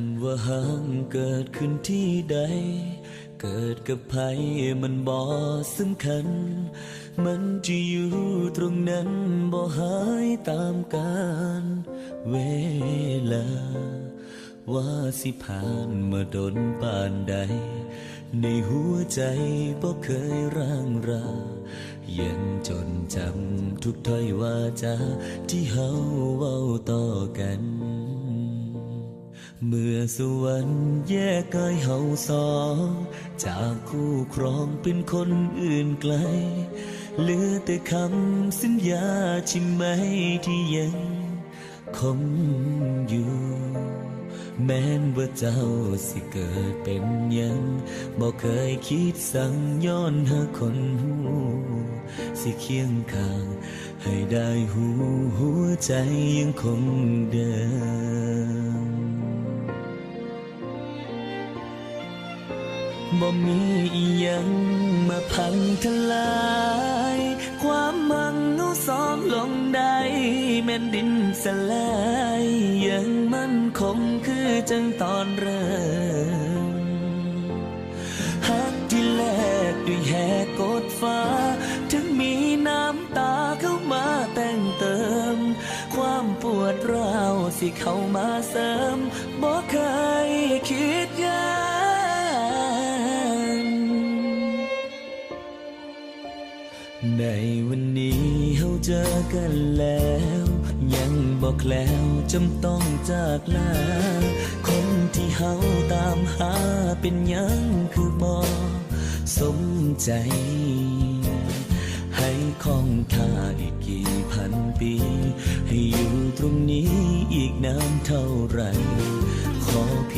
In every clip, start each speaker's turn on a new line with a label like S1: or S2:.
S1: ำว่าห่างเกิดขึ้นที่ใด เกิดกับใครมันบ่สำคัญ มันจะอยู่ตรงนั้นบ่หายตามกาลเวลา ว่าสิผ่านมาดนปานใด ในหัวใจบ่เคยร่างรายังจนจำทุกถ้อยวาจาที่เฮาเว้าต่อ อสวรรค์แยกกายเฮาสองจากคู่ครองเป็นคนอื่นไกล เหลือแต่คำสัญญาใช่ไหมที่ยังคงอยู่ แม้นว่าเจ้าสิเกิดเป็นยังบอกเคยคิดสั่งย้อนหาคนหูสิเคียงข้าง ให้ได้หูหัวใจยังคงเดิม บ่มีอีหยังมาพังทลาย ความมังเอาสองลงได้แม่นดินสลายยังมั่นคงคือจังตอนเริ่มหักที่แลกด้วยแหกกดฟ้า ถึงมีน้ำตาเข้ามาแต่งเติม ความปวดร้าวสิเข้ามาเสริม ในวันนี้เฮาเจอกันแล้ว ยังบอกแล้วจำต้องจากลาคนที่เฮาตามหาเป็นยังคือบ่สมใจ ให้คองค่าอีกกี่พันปี ให้อยู่ตรงนี้อีกนานเท่าไหรขอเพียง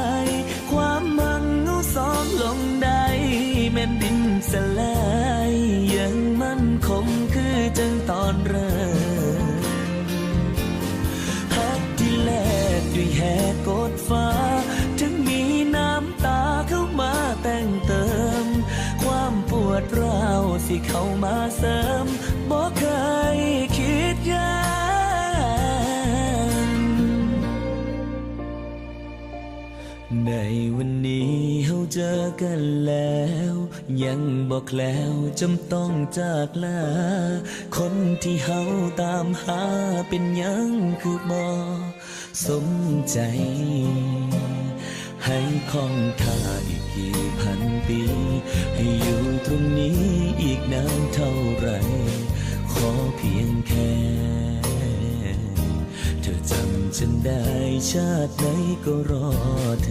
S1: สลายยังมั่นคงคือจังตอนเริ่มหักที่แลกด้วยแหกกดฟ้า ถึงมีน้ำตาเข้ามาแต่งเติม ความปวดร้าวสิเข้ามาเสริมบ่เคยคิดยา ในวันนี้เฮาเจอกันแล้ว ยังบอกแล้วจำต้องจากลา คนที่เฮาตามหาเป็นยังคือบ่สมใจ ให้คองค่าอีกกี่พันปี ให้อยู่ตรงนี้อีกนานเท่าไหรขอเพียงแค่เธอจำฉันได้ชาติไหนก็รอเธอ